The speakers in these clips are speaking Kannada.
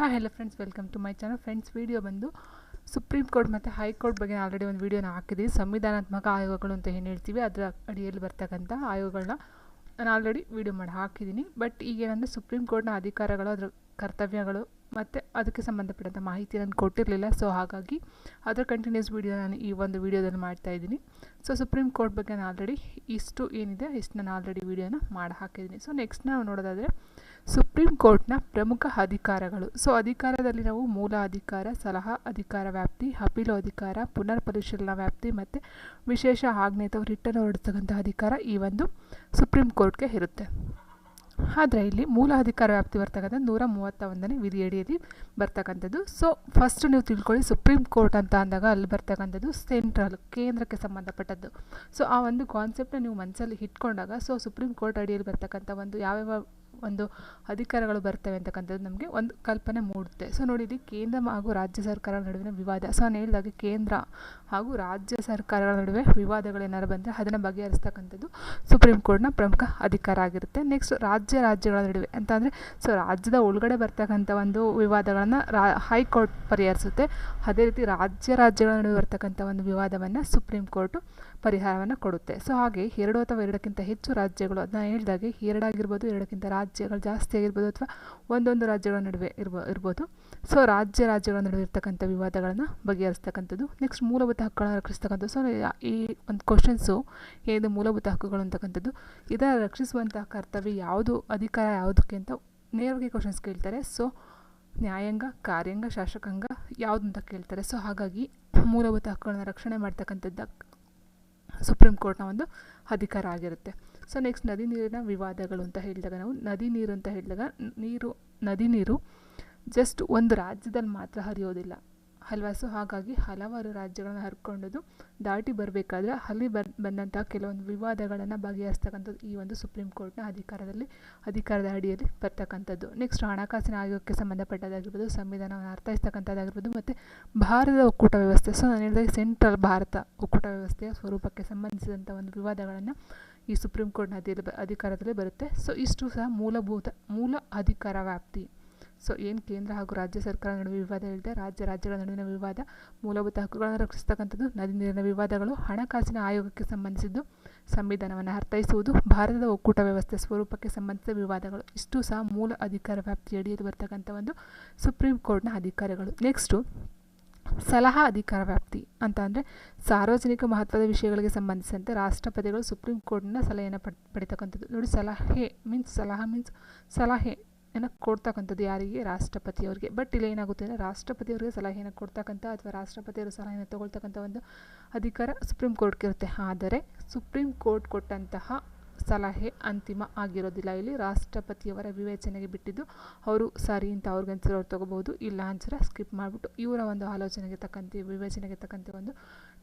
Hi hello friends welcome to my channel friends video ಬಂದು ಸುಪ್ರೀಂ ಕೋರ್ಟ್ ಮತ್ತು ಹೈಕೋರ್ಟ್ ಬಗ್ಗೆ ಆಲ್ರೆಡಿ ಒಂದು ವಿಡಿಯೋನ ಹಾಕಿದ್ದೀವಿ ಸಂವಿಧಾನಾತ್ಮಕ ಆಯೋಗಗಳು ಅಂತ ಏನು ಹೇಳ್ತೀವಿ, ಅದರ ಅಡಿಯಲ್ಲಿ ಬರ್ತಕ್ಕಂಥ ಆಯೋಗಗಳನ್ನ ನಾನು ಆಲ್ರೆಡಿ ವಿಡಿಯೋ ಮಾಡಿ ಹಾಕಿದ್ದೀನಿ. ಬಟ್ ಈಗೇನಂದರೆ ಸುಪ್ರೀಂ ಕೋರ್ಟ್ನ ಅಧಿಕಾರಗಳು, ಅದರ ಕರ್ತವ್ಯಗಳು ಮತ್ತು ಅದಕ್ಕೆ ಸಂಬಂಧಪಟ್ಟಂಥ ಮಾಹಿತಿ ನಾನು ಕೊಟ್ಟಿರಲಿಲ್ಲ. ಸೊ ಹಾಗಾಗಿ ಅದರ ಕಂಟಿನ್ಯೂಸ್ ವಿಡಿಯೋ ನಾನು ಈ ಒಂದು ವಿಡಿಯೋದಲ್ಲಿ ಮಾಡ್ತಾ ಇದ್ದೀನಿ. ಸೊ ಸುಪ್ರೀಂ ಕೋರ್ಟ್ ಬಗ್ಗೆ ನಾನು ಆಲ್ರೆಡಿ ಇಷ್ಟು ಏನಿದೆ ಇಷ್ಟು ನಾನು ಆಲ್ರೆಡಿ ವಿಡಿಯೋನ ಮಾಡಿ ಹಾಕಿದ್ದೀನಿ. ಸೊ ನೆಕ್ಸ್ಟ್ ನಾವು ನೋಡೋದಾದರೆ ಸುಪ್ರೀಂ ಕೋರ್ಟ್ನ ಪ್ರಮುಖ ಅಧಿಕಾರಗಳು. ಸೊ, ಅಧಿಕಾರದಲ್ಲಿ ನಾವು ಮೂಲ ಅಧಿಕಾರ, ಸಲಹಾ, ಅಧಿಕಾರ ವ್ಯಾಪ್ತಿ, ಅಪೀಲು ಅಧಿಕಾರ ಪುನರ್ ಪರಿಶೀಲನಾ ವ್ಯಾಪ್ತಿ ಮತ್ತು ವಿಶೇಷ ಆಜ್ಞೆ ಅಥವಾ ರಿಟರ್ನ್ ಹೊರಡಿಸ್ತಕ್ಕಂಥ ಅಧಿಕಾರ ಈ ಒಂದು ಸುಪ್ರೀಂ ಕೋರ್ಟ್ಗೆ ಇರುತ್ತೆ. ಆದರೆ ಇಲ್ಲಿ ಮೂಲ ಅಧಿಕಾರ ವ್ಯಾಪ್ತಿ ಬರ್ತಕ್ಕಂಥ ನೂರ ಮೂವತ್ತ ಒಂದನೇ ವಿಧಿಯಡಿಯಲ್ಲಿ ಬರ್ತಕ್ಕಂಥದ್ದು. ಸೊ ಫಸ್ಟ್ ನೀವು ತಿಳ್ಕೊಳ್ಳಿ ಸುಪ್ರೀಂ ಕೋರ್ಟ್ ಅಂತ ಅಂದಾಗ ಅಲ್ಲಿ ಬರ್ತಕ್ಕಂಥದ್ದು ಸೆಂಟ್ರಲ್ ಕೇಂದ್ರಕ್ಕೆ ಸಂಬಂಧಪಟ್ಟದ್ದು. ಸೊ, ಆ ಒಂದು ಕಾನ್ಸೆಪ್ಟನ್ನ ನೀವು ಮನಸ್ಸಲ್ಲಿ ಇಟ್ಕೊಂಡಾಗ, ಸೊ ಸುಪ್ರೀಂ ಕೋರ್ಟ್ ಅಡಿಯಲ್ಲಿ ಬರ್ತಕ್ಕಂಥ ಒಂದು ಯಾವ್ಯಾವ ಒಂದು ಅಧಿಕಾರಗಳು ಬರ್ತವೆ ಅಂತಕ್ಕಂಥದ್ದು ನಮಗೆ ಒಂದು ಕಲ್ಪನೆ ಮೂಡುತ್ತೆ. ಸೊ ನೋಡಿ ಇಲ್ಲಿ ಕೇಂದ್ರ ಹಾಗೂ ರಾಜ್ಯ ಸರ್ಕಾರಗಳ ನಡುವಿನ ವಿವಾದ. ಸೊ ನಾನು ಹೇಳಿದಾಗೆ ಕೇಂದ್ರ ಹಾಗೂ ರಾಜ್ಯ ಸರ್ಕಾರಗಳ ನಡುವೆ ವಿವಾದಗಳೇನಾರು ಬಂದರೆ ಅದನ್ನು ಬಗೆಹರಿಸ್ತಕ್ಕಂಥದ್ದು ಸುಪ್ರೀಂ ಕೋರ್ಟ್ನ ಪ್ರಮುಖ ಅಧಿಕಾರ ಆಗಿರುತ್ತೆ. ನೆಕ್ಸ್ಟ್ ರಾಜ್ಯ ರಾಜ್ಯಗಳ ನಡುವೆ ಅಂತ ಅಂದರೆ ಸೊ ರಾಜ್ಯದ ಒಳಗಡೆ ಬರ್ತಕ್ಕಂಥ ಒಂದು ವಿವಾದಗಳನ್ನು ರಾ ಹೈಕೋರ್ಟ್ ಪರಿಹರಿಸುತ್ತೆ. ಅದೇ ರೀತಿ ರಾಜ್ಯ ರಾಜ್ಯಗಳ ನಡುವೆ ಬರ್ತಕ್ಕಂಥ ಒಂದು ವಿವಾದವನ್ನು ಸುಪ್ರೀಂ ಕೋರ್ಟು ಪರಿಹಾರವನ್ನು ಕೊಡುತ್ತೆ. ಸೊ ಹಾಗೆ ಎರಡು ಅಥವಾ ಎರಡಕ್ಕಿಂತ ಹೆಚ್ಚು ರಾಜ್ಯಗಳು, ಅದನ್ನ ಹೇಳಿದಾಗೆ ಎರಡಾಗಿರ್ಬೋದು, ಎರಡಕ್ಕಿಂತ ರಾಜ್ಯಗಳು ಜಾಸ್ತಿ ಆಗಿರ್ಬೋದು ಅಥವಾ ಒಂದೊಂದು ರಾಜ್ಯಗಳ ನಡುವೆ ಇರ್ಬೋ, ಇರ್ಬೋದು. ಸೊ ರಾಜ್ಯ ರಾಜ್ಯಗಳ ನಡುವೆ ಇರ್ತಕ್ಕಂಥ ವಿವಾದಗಳನ್ನು ಬಗೆಹರಿಸ್ತಕ್ಕಂಥದ್ದು. ನೆಕ್ಸ್ಟ್ ಮೂಲಭೂತ ಹಕ್ಕುಗಳನ್ನು ರಕ್ಷಿಸ್ತಕ್ಕಂಥದ್ದು. ಸೊ ಈ ಒಂದು ಕ್ವಶನ್ಸು ಏನಿದೆ ಮೂಲಭೂತ ಹಕ್ಕುಗಳು ಅಂತಕ್ಕಂಥದ್ದು ಇದರ ರಕ್ಷಿಸುವಂತಹ ಕರ್ತವ್ಯ ಯಾವುದು, ಅಧಿಕಾರ ಯಾವುದಕ್ಕೆ ಅಂತ ನೇರವಾಗಿ ಕ್ವಶನ್ಸ್ ಕೇಳ್ತಾರೆ. ಸೊ ನ್ಯಾಯಾಂಗ, ಕಾರ್ಯಾಂಗ, ಶಾಸಕಾಂಗ ಯಾವುದು ಅಂತ ಕೇಳ್ತಾರೆ. ಸೊ ಹಾಗಾಗಿ ಮೂಲಭೂತ ಹಕ್ಕುಗಳನ್ನು ರಕ್ಷಣೆ ಮಾಡ್ತಕ್ಕಂಥದ್ದು ಸುಪ್ರೀಂ ಕೋರ್ಟ್ನ ಒಂದು ಅಧಿಕಾರ ಆಗಿರುತ್ತೆ. ಸೊ ನೆಕ್ಸ್ಟ್ ನದಿ ನೀರಿನ ವಿವಾದಗಳು ಅಂತ ಹೇಳಿದಾಗ ನಾವು ನದಿ ನೀರು ಅಂತ ಹೇಳಿದಾಗ ನೀರು, ನದಿ ನೀರು ಜಸ್ಟ್ ಒಂದು ರಾಜ್ಯದಲ್ಲಿ ಮಾತ್ರ ಹರಿಯೋದಿಲ್ಲ. ಅಲ್ವಾ ಸೊ ಹಾಗಾಗಿ ಹಲವಾರು ರಾಜ್ಯಗಳನ್ನ ಹರ್ಕೊಂಡದು ದಾಟಿ ಬರಬೇಕಾದ್ರೆ ಅಲ್ಲಿ ಬರ್, ಬಂದಂತಹ ಕೆಲವೊಂದು ವಿವಾದಗಳನ್ನು ಬಗೆಹರಿಸ್ತಕ್ಕಂಥದ್ದು ಈ ಒಂದು ಸುಪ್ರೀಂ ಕೋರ್ಟ್ನ ಅಧಿಕಾರದಲ್ಲಿ, ಅಧಿಕಾರದ ಅಡಿಯಲ್ಲಿ ಬರ್ತಕ್ಕಂಥದ್ದು. ನೆಕ್ಸ್ಟ್ ಹಣಕಾಸಿನ ಆಯೋಗಕ್ಕೆ ಸಂಬಂಧಪಟ್ಟದಾಗಿರ್ಬೋದು ಸಂವಿಧಾನವನ್ನು ಅರ್ಥೈಸ್ತಕ್ಕಂಥದ್ದಾಗಿರ್ಬೋದು, ಮತ್ತು ಭಾರತದ ಒಕ್ಕೂಟ ವ್ಯವಸ್ಥೆ. ಸೊ ನಾನು ಹೇಳಿದಾಗ ಸೆಂಟ್ರಲ್ ಭಾರತ ಒಕ್ಕೂಟ ವ್ಯವಸ್ಥೆಯ ಸ್ವರೂಪಕ್ಕೆ ಸಂಬಂಧಿಸಿದಂಥ ಒಂದು ವಿವಾದಗಳನ್ನು ಈ ಸುಪ್ರೀಂ ಕೋರ್ಟ್ನ ಅಧಿಯಲ್ಲಿ ಅಧಿಕಾರದಲ್ಲಿ ಬರುತ್ತೆ. ಸೊ ಇಷ್ಟು ಸಹ ಮೂಲಭೂತ, ಮೂಲ ಅಧಿಕಾರ ವ್ಯಾಪ್ತಿ. ಸೊ ಏನು ಕೇಂದ್ರ ಹಾಗೂ ರಾಜ್ಯ ಸರ್ಕಾರ ನಡುವೆ ವಿವಾದ ಹೇಳಿದೆ ರಾಜ್ಯ ರಾಜ್ಯಗಳ ನಡುವಿನ ವಿವಾದ ಮೂಲಭೂತ ಹಕ್ಕುಗಳನ್ನು ರಕ್ಷಿಸ್ತಕ್ಕಂಥದ್ದು ನದಿ ನೀರಿನ ವಿವಾದಗಳು, ಹಣಕಾಸಿನ ಆಯೋಗಕ್ಕೆ ಸಂಬಂಧಿಸಿದ್ದು ಸಂವಿಧಾನವನ್ನು ಅರ್ಥೈಸುವುದು, ಭಾರತದ ಒಕ್ಕೂಟ ವ್ಯವಸ್ಥೆ ಸ್ವರೂಪಕ್ಕೆ ಸಂಬಂಧಿಸಿದ ವಿವಾದಗಳು. ಇಷ್ಟು ಸಹ ಮೂಲ ಅಧಿಕಾರ ವ್ಯಾಪ್ತಿಯಡಿಯಲ್ಲಿ ಬರ್ತಕ್ಕಂಥ ಒಂದು ಸುಪ್ರೀಂ ಕೋರ್ಟ್ನ ಅಧಿಕಾರಗಳು. ನೆಕ್ಸ್ಟು ಸಲಹಾ ಅಧಿಕಾರ ವ್ಯಾಪ್ತಿ ಅಂತ ಅಂದರೆ ಸಾರ್ವಜನಿಕ ಮಹತ್ವದ ವಿಷಯಗಳಿಗೆ ಸಂಬಂಧಿಸಿದಂತೆ ರಾಷ್ಟ್ರಪತಿಗಳು ಸುಪ್ರೀಂ ಕೋರ್ಟ್ನ ಸಲಹೆಯನ್ನು ಪಡ್, ಪಡಿತಕ್ಕಂಥದ್ದು. ನೋಡಿ ಸಲಹೆ ಮೀನ್ಸ್ ಸಲಹಾ ಮೀನ್ಸ್ ಸಲಹೆ. ಏನೋ ಕೊಡ್ತಕ್ಕಂಥದ್ದು ಯಾರಿಗೆ? ರಾಷ್ಟ್ರಪತಿ ಅವರಿಗೆ ಬಟ್ ಇಲ್ಲಿ ಏನಾಗುತ್ತೆ ಅಂದರೆ ರಾಷ್ಟ್ರಪತಿಯವರಿಗೆ ಸಲಹೆಯನ್ನು ಕೊಡ್ತಕ್ಕಂಥ ಅಥವಾ ರಾಷ್ಟ್ರಪತಿಯವರು ಸಲಹೆಯನ್ನು ತಗೊಳ್ತಕ್ಕಂಥ ಒಂದು ಅಧಿಕಾರ ಸುಪ್ರೀಂ ಕೋರ್ಟ್ಗೆ ಇರುತ್ತೆ. ಆದರೆ ಸುಪ್ರೀಂ ಕೋರ್ಟ್ ಕೊಟ್ಟಂತಹ ಸಲಹೆ ಅಂತಿಮ ಆಗಿರೋದಿಲ್ಲ. ಇಲ್ಲಿ ರಾಷ್ಟ್ರಪತಿಯವರ ವಿವೇಚನೆಗೆ ಬಿಟ್ಟಿದ್ದು ಅವರು ಸರಿ ಅಂತ ಅವ್ರಿಗೆ ಅನ್ಸಿರೋರು ತೊಗೋಬೋದು ಇಲ್ಲ ಅನ್ಸರ ಸ್ಕಿಪ್ ಮಾಡಿಬಿಟ್ಟು ಇವರ ಒಂದು ಆಲೋಚನೆಗೆ ತಕ್ಕಂತೆ, ವಿವೇಚನೆಗೆ ತಕ್ಕಂತೆ ಒಂದು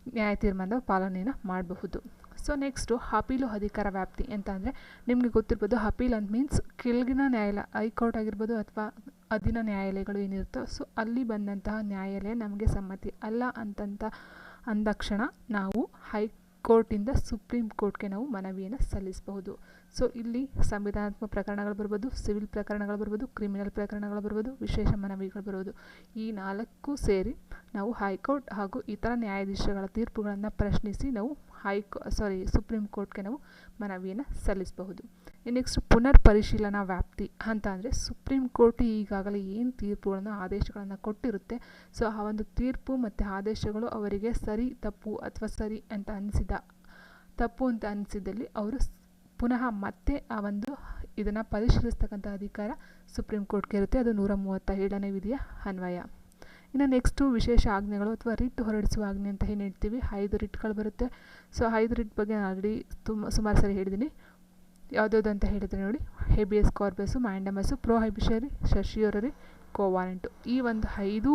ನ್ಯಾಯ ತೀರ್ಮಾನದ ಪಾಲನೆಯನ್ನು ಮಾಡಬಹುದು. ಸೊ ನೆಕ್ಸ್ಟು ಅಪೀಲು ಅಧಿಕಾರ ವ್ಯಾಪ್ತಿ ಅಂತ ಅಂದರೆ ನಿಮಗೆ ಗೊತ್ತಿರ್ಬೋದು ಅಪೀಲ್ ಅಂತ ಮೀನ್ಸ್ ಕೆಳಗಿನ ನ್ಯಾಯಾಲಯ ಹೈಕೋರ್ಟ್ ಆಗಿರ್ಬೋದು ಅಥವಾ ಅಧೀನ ನ್ಯಾಯಾಲಯಗಳು ಏನಿರುತ್ತೋ ಸೊ ಅಲ್ಲಿ ಬಂದಂತಹ ನ್ಯಾಯಾಲಯ ನಮಗೆ ಸಮ್ಮತಿ. ಅಲ್ಲ ಅಂತಂತ ಅಂದಕ್ಷಣ ನಾವು ಹೈ ಕೋರ್ಟಿಂದ ಸುಪ್ರೀಂ ಕೋರ್ಟ್ಗೆ ನಾವು ಮನವಿಯನ್ನು ಸಲ್ಲಿಸಬಹುದು. ಸೊ, ಇಲ್ಲಿ ಸಂವಿಧಾನಾತ್ಮಕ ಪ್ರಕರಣಗಳು ಬರ್ಬೋದು, ಸಿವಿಲ್ ಪ್ರಕರಣಗಳು ಬರ್ಬೋದು, ಕ್ರಿಮಿನಲ್ ಪ್ರಕರಣಗಳು ಬರ್ಬೋದು, ವಿಶೇಷ ಮನವಿಗಳು ಬರ್ಬೋದು. ಈ ನಾಲ್ಕು ಸೇರಿ ನಾವು ಹೈಕೋರ್ಟ್ ಹಾಗೂ ಇತರ ನ್ಯಾಯಾಧೀಶಗಳ ತೀರ್ಪುಗಳನ್ನು ಪ್ರಶ್ನಿಸಿ ನಾವು ಹೈಕೋ ಸಾರಿ ಸುಪ್ರೀಂ ಕೋರ್ಟ್ಗೆ ನಾವು ಮನವಿಯನ್ನು ಸಲ್ಲಿಸಬಹುದು. ನೆಕ್ಸ್ಟ್ ಪುನರ್ ಪರಿಶೀಲನಾ ವ್ಯಾಪ್ತಿ ಅಂತ ಅಂದರೆ ಸುಪ್ರೀಂ ಕೋರ್ಟ್ ಈಗಾಗಲೇ ಏನು ತೀರ್ಪುಗಳನ್ನು, ಆದೇಶಗಳನ್ನು ಕೊಟ್ಟಿರುತ್ತೆ. ಸೊ ಆ ಒಂದು ತೀರ್ಪು ಮತ್ತು ಆದೇಶಗಳು ಅವರಿಗೆ ಸರಿ, ತಪ್ಪು ಅಥವಾ ಸರಿ ಅಂತ ಅನಿಸಿದ, ತಪ್ಪು ಅಂತ ಅನಿಸಿದಲ್ಲಿ ಅವರು ಪುನಃ ಮತ್ತೆ ಆ ಒಂದು ಇದನ್ನು ಪರಿಶೀಲಿಸ್ತಕ್ಕಂಥ ಅಧಿಕಾರ ಸುಪ್ರೀಂ ಕೋರ್ಟ್ಗೆ ಇರುತ್ತೆ. ಅದು ನೂರ ಮೂವತ್ತ ಏಳನೇ ವಿಧಿಯ ಅನ್ವಯ. ಇನ್ನು ನೆಕ್ಸ್ಟು ವಿಶೇಷ ಆಜ್ಞೆಗಳು ಅಥವಾ ರಿಟ್ ಹೊರಡಿಸುವ ಆಜ್ಞೆ ಅಂತ ಏನು ಹೇಳ್ತೀವಿ. ಐದು ರಿಟ್ಗಳು ಬರುತ್ತೆ. ಸೊ ಐದು ರಿಟ್ ಬಗ್ಗೆ ನಾನು ಆಲ್ರೆಡಿ ತುಂಬ ಸುಮಾರು ಸರಿ ಹೇಳಿದ್ದೀನಿ. ಯಾವುದ್ಯಾವುದು ಅಂತ ಹೇಳಿದ್ರೆ ನೋಡಿ. ಹೆಬಿಯಸ್ ಕಾರ್ಬಸ್ಸು ಮ್ಯಾಂಡಮಸ್ಸು ಪ್ರೊಹೈಬಿಷರಿ ಶಶಿಯೋರರಿ ಕೋವಾನೆಂಟು ಈ ಒಂದು ಐದು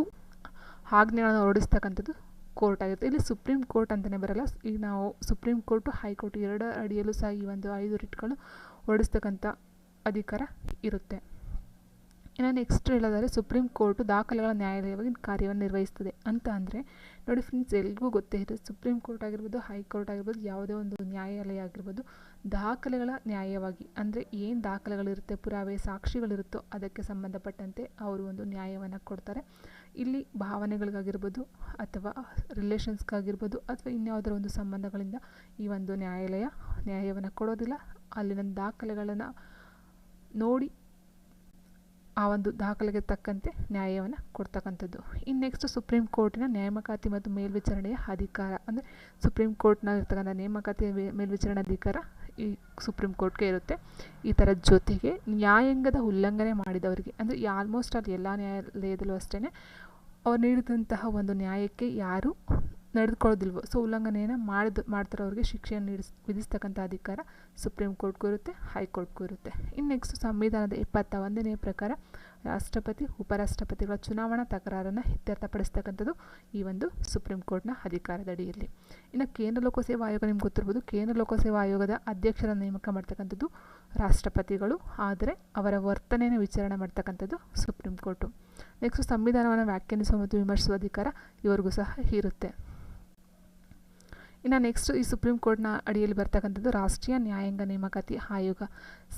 ಆಜ್ಞೆಗಳನ್ನು ಹೊರಡಿಸ್ತಕ್ಕಂಥದ್ದು ಕೋರ್ಟ್ ಆಗಿರುತ್ತೆ. ಇಲ್ಲಿ ಸುಪ್ರೀಂ ಕೋರ್ಟ್ ಅಂತಲೇ ಬರಲ್ಲ. ಈಗ ನಾವು ಸುಪ್ರೀಂ ಕೋರ್ಟು ಹೈಕೋರ್ಟ್ ಎರಡರ ಅಡಿಯಲ್ಲೂ ಸಹ ಈ ಒಂದು ಐದು ರಿಟ್ಗಳು ಹೊರಡಿಸ್ತಕ್ಕಂಥ ಅಧಿಕಾರ ಇರುತ್ತೆ. ಇನ್ನು ನೆಕ್ಸ್ಟ್ ಹೇಳೋದಾದರೆ ಸುಪ್ರೀಂ ಕೋರ್ಟು ದಾಖಲೆಗಳ ನ್ಯಾಯಾಲಯವಾಗಿ ಕಾರ್ಯವನ್ನು ನಿರ್ವಹಿಸ್ತದೆ. ಅಂತ ಅಂದರೆ, ನೋಡಿ ಫ್ರೆಂಡ್ಸ್ ಎಲ್ರಿಗೂ ಗೊತ್ತೇ ಇದೆ ಸುಪ್ರೀಂ ಕೋರ್ಟ್ ಆಗಿರ್ಬೋದು ಹೈಕೋರ್ಟ್ ಆಗಿರ್ಬೋದು, ಯಾವುದೇ ಒಂದು ನ್ಯಾಯಾಲಯ ಆಗಿರ್ಬೋದು, ದಾಖಲೆಗಳ ನ್ಯಾಯವಾಗಿ ಅಂದರೆ ಏನು ದಾಖಲೆಗಳಿರುತ್ತೆ, ಪುರಾವೆ ಸಾಕ್ಷಿಗಳಿರುತ್ತೋ ಅದಕ್ಕೆ ಸಂಬಂಧಪಟ್ಟಂತೆ ಅವರು ಒಂದು ನ್ಯಾಯವನ್ನು ಕೊಡ್ತಾರೆ. ಇಲ್ಲಿ ಭಾವನೆಗಳಿಗಾಗಿರ್ಬೋದು ಅಥವಾ ರಿಲೇಷನ್ಸ್ಗಾಗಿರ್ಬೋದು ಅಥವಾ ಇನ್ಯಾವುದರ ಒಂದು ಸಂಬಂಧಗಳಿಂದ ಈ ಒಂದು ನ್ಯಾಯಾಲಯ ನ್ಯಾಯವನ್ನು ಕೊಡೋದಿಲ್ಲ. ಅಲ್ಲಿನ ದಾಖಲೆಗಳನ್ನು ನೋಡಿ ಆ ಒಂದು ದಾಖಲೆಗೆ ತಕ್ಕಂತೆ ನ್ಯಾಯವನ್ನು ಕೊಡ್ತಕ್ಕಂಥದ್ದು. ಇನ್ನು ನೆಕ್ಸ್ಟ್ ಸುಪ್ರೀಂ ಕೋರ್ಟಿನ ನೇಮಕಾತಿ ಮತ್ತು ಮೇಲ್ವಿಚಾರಣೆಯ ಅಧಿಕಾರ, ಅಂದರೆ ಸುಪ್ರೀಂ ಕೋರ್ಟ್ನ ಇರ್ತಕ್ಕಂಥ ನೇಮಕಾತಿ ಮೇಲ್ವಿಚಾರಣೆ ಅಧಿಕಾರ ಈ ಸುಪ್ರೀಂ ಕೋರ್ಟ್ಗೆ ಇರುತ್ತೆ. ಈ ಥರ ಜೊತೆಗೆ ನ್ಯಾಯಾಂಗದ ಉಲ್ಲಂಘನೆ ಮಾಡಿದವರಿಗೆ, ಅಂದರೆ ಆಲ್ಮೋಸ್ಟ್ ಅಲ್ಲಿ ಎಲ್ಲ ನ್ಯಾಯಾಲಯದಲ್ಲೂ ಅಷ್ಟೇ ಅವ್ರು ನೀಡಿದಂತಹ ಒಂದು ನ್ಯಾಯಕ್ಕೆ ಯಾರು ನಡೆದುಕೊಳ್ಳೋದಿಲ್ವೋ. ಸೊ, ಉಲ್ಲಂಘನೆಯನ್ನು ಮಾಡಿದ ಮಾಡ್ತಾರೋ ಅವ್ರಿಗೆ ಶಿಕ್ಷೆಯನ್ನು ನೀಡಿಸ್, ವಿಧಿಸ್ತಕ್ಕಂಥ ಅಧಿಕಾರ ಸುಪ್ರೀಂ ಕೋರ್ಟ್ಗೂ ಇರುತ್ತೆ ಹೈಕೋರ್ಟ್ಗೂ ಇರುತ್ತೆ. ಇನ್ನು ನೆಕ್ಸ್ಟ್ ಸಂವಿಧಾನದ ಇಪ್ಪತ್ತ ಒಂದನೇ ಪ್ರಕಾರ, ರಾಷ್ಟ್ರಪತಿ, ಉಪರಾಷ್ಟ್ರಪತಿಗಳ ಚುನಾವಣಾ ತಕರಾರನ್ನು ಇತ್ಯರ್ಥಪಡಿಸ್ತಕ್ಕಂಥದ್ದು ಈ ಒಂದು ಸುಪ್ರೀಂ ಕೋರ್ಟ್ನ ಅಧಿಕಾರದ ಅಡಿಯಲ್ಲಿ ಇನ್ನು ಕೇಂದ್ರ ಲೋಕಸೇವಾ ಆಯೋಗ ನಿಮ್ಗೆ ಗೊತ್ತಿರ್ಬೋದು, ಕೇಂದ್ರ ಲೋಕಸೇವಾ ಆಯೋಗದ ಅಧ್ಯಕ್ಷರ ನೇಮಕ ಮಾಡ್ತಕ್ಕಂಥದ್ದು ರಾಷ್ಟ್ರಪತಿಗಳು, ಆದರೆ ಅವರ ವರ್ತನೆಯನ್ನು ವಿಚಾರಣೆ ಮಾಡ್ತಕ್ಕಂಥದ್ದು ಸುಪ್ರೀಂ ಕೋರ್ಟು ನೆಕ್ಸ್ಟ್ ಸಂವಿಧಾನವನ್ನು ವ್ಯಾಖ್ಯಾನಿಸುವ ಮತ್ತು ವಿಮರ್ಶಿಸುವ ಅಧಿಕಾರ ಇವರಿಗೂ ಸಹ ಇರುತ್ತೆ. ಇನ್ನು ನೆಕ್ಸ್ಟ್ ಈ ಸುಪ್ರೀಂ ಕೋರ್ಟ್ನ ಅಡಿಯಲ್ಲಿ ಬರ್ತಕ್ಕಂಥದ್ದು ರಾಷ್ಟ್ರೀಯ ನ್ಯಾಯಾಂಗ ನೇಮಕಾತಿ ಆಯೋಗ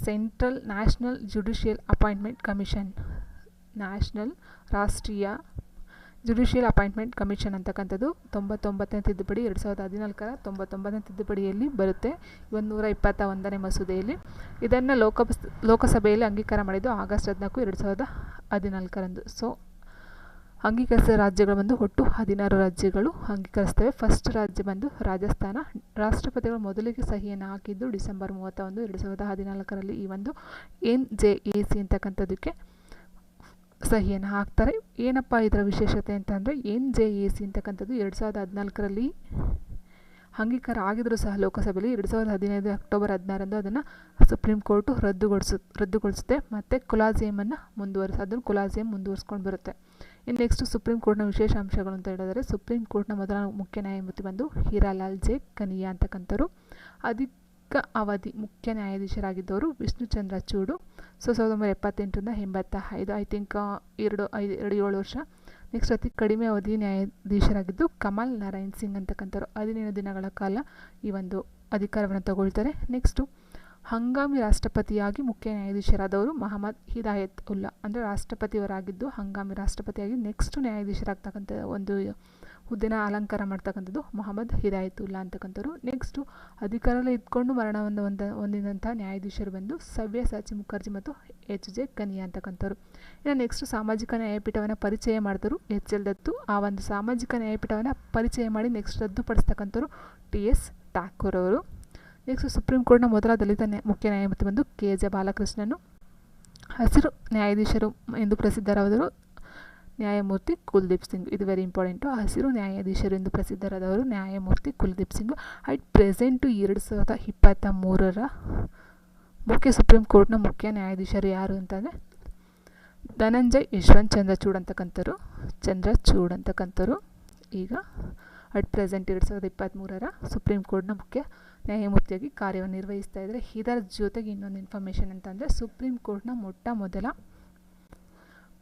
central national judicial appointment commission national ರಾಷ್ಟ್ರೀಯ ಜುಡಿಷಿಯಲ್ ಅಪಾಯಿಂಟ್ಮೆಂಟ್ ಕಮಿಷನ್ ಅಂತಕ್ಕಂಥದ್ದು ತೊಂಬತ್ತೊಂಬತ್ತನೇ ತಿದ್ದುಪಡಿ, ಎರಡು ಸಾವಿರದ ಹದಿನಾಲ್ಕರ ತೊಂಬತ್ತೊಂಬತ್ತನೇ ತಿದ್ದುಪಡಿಯಲ್ಲಿ ಬರುತ್ತೆ. ಒಂದು ನೂರ ಇಪ್ಪತ್ತ ಒಂದನೇ ಮಸೂದೆಯಲ್ಲಿ. ಇದನ್ನು ಲೋಕ ಲೋಕಸಭೆಯಲ್ಲಿ ಅಂಗೀಕಾರ ಮಾಡಿದ್ದು ಆಗಸ್ಟ್ ಹದಿನಾಲ್ಕು, ಎರಡು ಸಾವಿರದ ಹದಿನಾಲ್ಕರಂದು. ಸೊ ಅಂಗೀಕರಿಸಿದ ರಾಜ್ಯಗಳು ಬಂದು ಒಟ್ಟು ಹದಿನಾರು ರಾಜ್ಯಗಳು ಅಂಗೀಕರಿಸ್ತವೆ ಫಸ್ಟ್ ರಾಜ್ಯ ಬಂದು ರಾಜಸ್ಥಾನ. ರಾಷ್ಟ್ರಪತಿಗಳು ಮೊದಲಿಗೆ ಸಹಿಯನ್ನು ಹಾಕಿದ್ದು ಡಿಸೆಂಬರ್ ಮೂವತ್ತೊಂದು, ಎರಡು ಸಾವಿರದ ಹದಿನಾಲ್ಕರಲ್ಲಿ ಈ ಒಂದು ಎನ್ ಜೆ ಎ ಸಿ ಅಂತಕ್ಕಂಥದ್ದಕ್ಕೆ ಸಹಿಯನ್ನು ಹಾಕ್ತಾರೆ. ಏನಪ್ಪ ಇದರ ವಿಶೇಷತೆ ಅಂತಂದರೆ ಎನ್ ಜೆ ಎ ಸಿ ಅಂತಕ್ಕಂಥದ್ದು ಎರಡು ಸಾವಿರದ ಹದಿನಾಲ್ಕರಲ್ಲಿ ಅಂಗೀಕಾರ ಆಗಿದ್ದರೂ ಸಹ ಲೋಕಸಭೆಯಲ್ಲಿ ಎರಡು ಸಾವಿರದ ಹದಿನೈದು ಅಕ್ಟೋಬರ್ ಹದಿನಾರಂದು ಅದನ್ನು ಸುಪ್ರೀಂ ಕೋರ್ಟು ರದ್ದುಗೊಳಿಸು, ರದ್ದುಗೊಳಿಸುತ್ತೆ. ಮತ್ತು ಕುಲಾಜಿಯಮನ್ನು ಮುಂದುವರಿಸ, ಅದನ್ನು ಕುಲಾಜಿಯಂ ಮುಂದುವರಿಸ್ಕೊಂಡು ಬರುತ್ತೆ. ಇನ್ನು ನೆಕ್ಸ್ಟ್ ಸುಪ್ರೀಂ ಕೋರ್ಟ್ನ ವಿಶೇಷ ಅಂಶಗಳು ಅಂತ ಹೇಳಿದರೆ, ಸುಪ್ರೀಂ ಕೋರ್ಟ್ನ ಮೊದಲ ಮುಖ್ಯ ನ್ಯಾಯಮೂರ್ತಿ ಬಂದು ಹೀರಾಲಾಲ್ ಜೆ ಕನಿಯಾ ಅಂತಕ್ಕಂಥವ್ರು ಅಧಿಕ ಅವಧಿ ಮುಖ್ಯ ನ್ಯಾಯಾಧೀಶರಾಗಿದ್ದವರು ವಿಷ್ಣುಚಂದ್ರ ಚೂಡು. ಸೊ, ಸಾವಿರದ ಒಂಬೈನೂರ ಎಪ್ಪತ್ತೆಂಟರಿಂದ ಎಂಬತ್ತ ಐದು ಐ ಥಿಂಕ್ ಎರಡು, ಐದು, ಎರಡು, ಏಳು ವರ್ಷ. ನೆಕ್ಸ್ಟ್ ಅತಿ ಕಡಿಮೆ ಅವಧಿ ನ್ಯಾಯಾಧೀಶರಾಗಿದ್ದು ಕಮಲ್ ನಾರಾಯಣ್ ಸಿಂಗ್ ಅಂತಕ್ಕಂಥವ್ರು ಹದಿನೈದು ದಿನಗಳ ಕಾಲ ಈ ಒಂದು ಅಧಿಕಾರವನ್ನು ತಗೊಳ್ತಾರೆ. ನೆಕ್ಸ್ಟು ಹಂಗಾಮಿ ರಾಷ್ಟ್ರಪತಿಯಾಗಿ ಮುಖ್ಯ ನ್ಯಾಯಾಧೀಶರಾದವರು ಮಹಮ್ಮದ್ ಹಿದಾಯತ್ ಉಲ್ಲಾ. ಅಂದರೆ ರಾಷ್ಟ್ರಪತಿಯವರಾಗಿದ್ದು ಹಂಗಾಮಿ ರಾಷ್ಟ್ರಪತಿಯಾಗಿ ನೆಕ್ಸ್ಟ್ ನ್ಯಾಯಾಧೀಶರಾಗ್ತಕ್ಕಂಥ ಒಂದು ಹುದ್ದೆನ ಅಲಂಕಾರ ಮಾಡ್ತಕ್ಕಂಥದ್ದು ಮೊಹಮ್ಮದ್ ಹಿದಾಯತುಲ್ಲಾ ಅಂತಕ್ಕಂಥವ್ರು. ನೆಕ್ಸ್ಟು ಅಧಿಕಾರದಲ್ಲಿ ಇದ್ಕೊಂಡು ಮರಣವನ್ನು ಹೊಂದ, ಹೊಂದಿದಂಥ ನ್ಯಾಯಾಧೀಶರು ಬಂದು ಸವ್ಯ ಸಚಿ ಮುಖರ್ಜಿ ಮತ್ತು ಎಚ್ ಜೆ ಕನಿಯಾ ಅಂತಕ್ಕಂಥವ್ರು. ಇನ್ನು ನೆಕ್ಸ್ಟ್ ಸಾಮಾಜಿಕ ನ್ಯಾಯಪೀಠವನ್ನು ಪರಿಚಯ ಮಾಡಿದ್ರು ಎಚ್ ಎಲ್ ದತ್ತು. ಆ ಒಂದು ಸಾಮಾಜಿಕ ನ್ಯಾಯಪೀಠವನ್ನು ಪರಿಚಯ ಮಾಡಿ ನೆಕ್ಸ್ಟ್ ರದ್ದುಪಡಿಸ್ತಕ್ಕಂಥವ್ರು ಟಿ ಎಸ್ ಠಾಕೂರ್ ಅವರು. ನೆಕ್ಸ್ಟ್ ಸುಪ್ರೀಂ ಕೋರ್ಟ್ನ ಮೊದಲ ದಲಿತ ಮುಖ್ಯ ನ್ಯಾಯಮೂರ್ತಿ ಬಂದು ಕೆ. ಜೆ. ಬಾಲಕೃಷ್ಣನು. ಹಸಿರು ನ್ಯಾಯಾಧೀಶರು ಎಂದು ಪ್ರಸಿದ್ಧರಾದವರು ನ್ಯಾಯಮೂರ್ತಿ ಕುಲ್ದೀಪ್ ಸಿಂಗ್. ಇದು ವೆರಿ ಇಂಪಾರ್ಟೆಂಟು ಹಸಿರು ನ್ಯಾಯಾಧೀಶರು ಎಂದು ಪ್ರಸಿದ್ಧರಾದವರು ನ್ಯಾಯಮೂರ್ತಿ ಕುಲ್ದೀಪ್ ಸಿಂಗ್. ಅಟ್ ಪ್ರೆಸೆಂಟು ಎರಡು ಸಾವಿರದ ಇಪ್ಪತ್ತ ಮೂರರ ಮುಖ್ಯ ಸುಪ್ರೀಂ ಕೋರ್ಟ್ನ ಮುಖ್ಯ ನ್ಯಾಯಾಧೀಶರು ಯಾರು ಅಂತಂದರೆ, ಧನಂಜಯ್ ಯಶವಂತ್ ಚಂದ್ರಚೂಡ್ ಅಂತಕ್ಕಂಥವ್ರು. ಚಂದ್ರಚೂಡ್ ಅಂತಕ್ಕಂಥವ್ರು. ಈಗ ಅಟ್ ಪ್ರೆಸೆಂಟ್ ಎರಡು ಸಾವಿರದ ಇಪ್ಪತ್ತ್ಮೂರರ ಸುಪ್ರೀಂ ಕೋರ್ಟ್ನ ಮುಖ್ಯ ನ್ಯಾಯಮೂರ್ತಿಯಾಗಿ ಕಾರ್ಯವನ್ನು ನಿರ್ವಹಿಸ್ತಾ ಇದ್ದಾರೆ. ಇದರ ಜೊತೆಗೆ ಇನ್ನೊಂದು ಇನ್ಫಾರ್ಮೇಷನ್ ಅಂತಂದರೆ ಸುಪ್ರೀಂ ಕೋರ್ಟ್ನ ಮೊಟ್ಟ ಮೊದಲ